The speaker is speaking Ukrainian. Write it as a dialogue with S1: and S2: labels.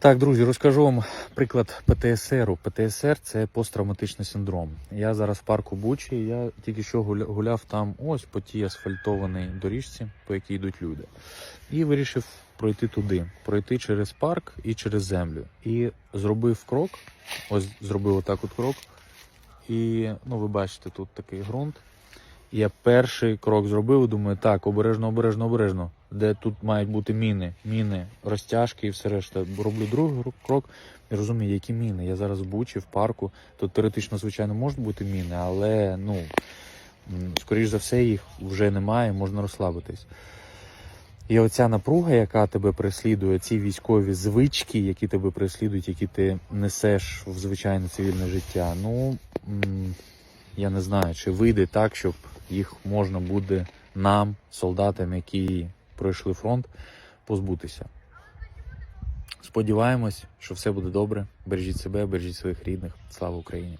S1: Так, друзі, розкажу вам приклад ПТСР. ПТСР це посттравматичний синдром. Я зараз в парку Бучі. Я тільки що гуляв там ось по тій асфальтованій доріжці, по якій йдуть люди. І вирішив пройти туди, пройти через парк і через землю. І зробив крок. Ось зробив отак от крок. І ну, ви бачите, тут такий ґрунт. Я перший крок зробив, думаю, так, обережно, обережно, обережно. Де тут мають бути міни, міни, розтяжки і все решта. Роблю другий крок і розумію, які міни. Я зараз в Бучі, в парку. Тут теоретично, звичайно, можуть бути міни, але ну, скоріш за все, їх вже немає, можна розслабитись. І оця напруга, яка тебе переслідує, ці військові звички, які тебе переслідують, які ти несеш в звичайне цивільне життя, ну я не знаю, чи вийде так, щоб їх можна буде нам, солдатам, які пройшли фронт, позбутися. Сподіваємось, що все буде добре. Бережіть себе, бережіть своїх рідних. Слава Україні!